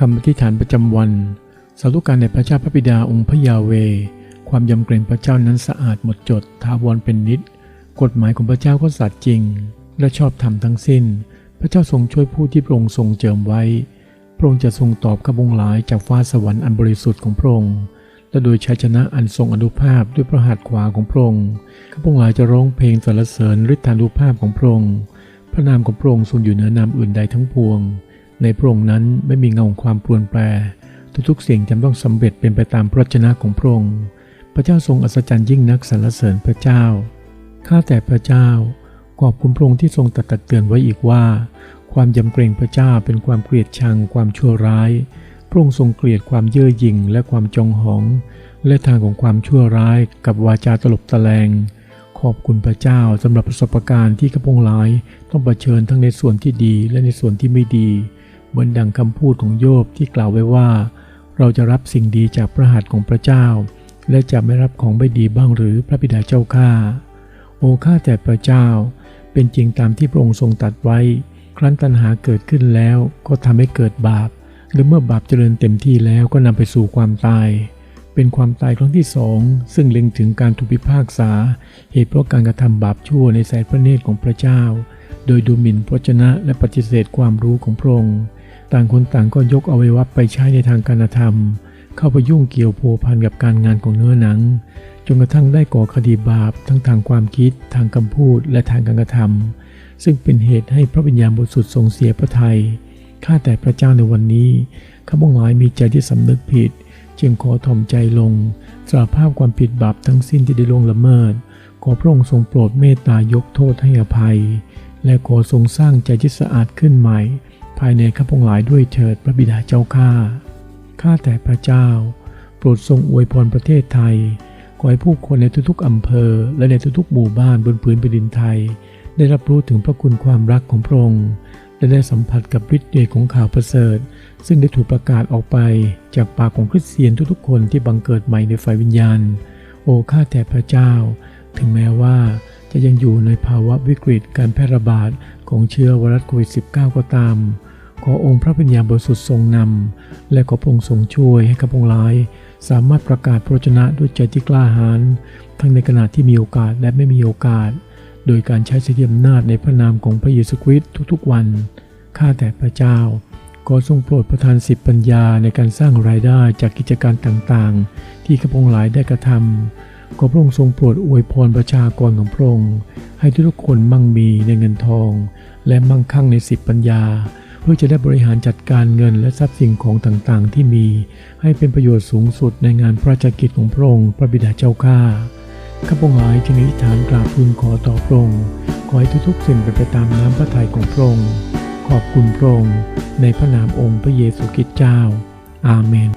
คำอธิษฐานประจำวันสาธุการในพระเจ้าพระบิดาองค์พระยาเว ความยำเกรงพระเจ้านั้นสะอาดหมดจดทาวรเป็นนิด กฎหมายของพระเจ้าก็สัตย์จริง และชอบธรรมทั้งสิ้น พระเจ้าทรงช่วยผู้ที่พระองค์ทรงเจิมไว้ พระองค์จะทรงตอบขบงหลายจากฟ้าสวรรค์อันบริสุทธิ์ของพระองค์ และโดยชัยชนะอันทรงอนุภาพด้วยพระหัตถ์ขวาของพระองค์ข้าพงหลายจะร้องเพลงสรรเสริญฤทธานุภาพของพระองค์ พระนามของพระองค์ทรงอยู่เหนือนามอื่นใดทั้งปวง ในพระองค์นั้นไม่มีเงาของความปรวนแปร ทุกๆเสียงจำต้องสำเร็จเป็นไปตามพระวจนะของพระองค์ พระเจ้าทรงอัศจรรย์ยิ่งนักสรรเสริญพระเจ้า ข้าแต่พระเจ้า ขอบคุณพระองค์ที่ทรงตรัสตักเตือนไว้อีกว่า ความยำเกรงพระเจ้าเป็นความเกลียดชังความชั่วร้าย พระองค์ทรงเกลียดความเย่อหยิ่งและความจองหอง และทางของความชั่วร้ายกับวาจาตลบตะแลงขอบคุณพระเจ้าสำหรับประสบการณ์ที่กระพงหลาย ต้องเผชิญทั้งในส่วนที่ดีและในส่วนที่ไม่ดี เหมือนดังคำพูดของโยบที่กล่าวไว้ว่า เราจะรับสิ่งดีจากพระหัตถ์ของพระเจ้า และจะไม่รับของไม่ดีบ้างหรือพระบิดาเจ้าข้าโอข้าแต่พระเจ้า เป็นจริงตามที่พระองค์ทรงตรัสไว้ ครั้นตัณหาเกิดขึ้นแล้วก็ทำให้เกิดบาป หรือเมื่อบาปเจริญเต็มที่แล้วก็นำไปสู่ความตาย เป็นความตายครั้งที่สองซึ่งเล็งถึงการถูกพิพากษา เหตุเพราะการกระทำบาปชั่วในสายพระเนตรของพระเจ้า โดยดูหมิ่นพระชนะและปฏิเสธความรู้ของพระองค์ ต่างคนต่างก็ยกอวัยวะไปใช้ในทางการธรรม เข้าไปยุ่งเกี่ยวพัวพันกับการงานของเนื้อหนัง จนกระทั่งได้ก่อคดีบาปทั้งทางความคิด ทางคำพูดและทางการกระทำซึ่งเป็นเหตุให้พระวิญญาณบริสุทธิ์ทรงเสียพระทยัยข้าแต่พระเจ้าในวันนี้ข้าพงหลายมีใจที่สำนึกผิด จึงขอถ่อมใจลงสารภาพความผิดบาปทั้งสิ้นที่ได้ล่วงละเมิด ขอพระองค์ทรงโปรดเมตตายกโทษให้อภัย และขอทรงสร้างใจที่สะอาดขึ้นใหม่ ภายในข้าพงหลายด้วยเถิดพระบิดาเจ้าข้า ข้าแต่พระเจ้า โปรดทรงอวยพรประเทศไทย ขอให้ผู้คนในทุกๆอำเภอ และในทุกๆหมู่บ้านบนพื้นแผ่นดินไทย ได้รับรู้ถึงพระคุณความรักของพระองค์และได้สัมผัสกับฤทธิ์เดชของข่าวประเสริฐ ซึ่งได้ถูกประกาศออกไปจากปากของคริสเตียนทุกๆคนที่บังเกิดใหม่ในฝ่ายวิญญาณ โอ้ข้าแต่พระเจ้า ถึงแม้ว่าจะยังอยู่ในภาวะวิกฤตการแพร่ระบาดของเชื้อไวรัสโควิด -19 ก็ตาม ขอองค์พระปัญญาบริสุทธิ์ทรงนำ และขอพระองค์ทรงช่วยให้ข้าพงหลาย สามารถประกาศพระวจนะด้วยใจที่กล้าหาญทั้งในขณะที่มีโอกาสและไม่มีโอกาส โดยการใช้สิทธิอำนาจในพระนามของพระเยซูคริสต์ทุกๆวัน ข้าแต่พระเจ้า ขอทรงโปรดประทานสิทธิปัญญาในการสร้างรายได้จากกิจการต่างๆ ที่ข้าพงหลายได้กระทำขอพระองค์ทรงโปรดอวยพรประชากรของพระองค์ให้ทุกคนมั่งมีในเงินทอง และมั่งคั่งในสิทธิปัญญา พื่อจะได้บริหารจัดการเงินและทรัพย์สินของต่างๆ ที่มี ให้เป็นประโยชน์สูงสุดในงานพระราชกิจของพระองค์พระบิดาเจ้าข้าข้าพงหายจึงอธิษฐานกราบทูลขอต่อพระองค์ขอให้ทุกๆสิ่งเป็นไปตามน้ำพระทัยของพระองค์ขอบคุณพระองค์ในพระนามองค์พระเยซูคริสต์เจ้า อาเมน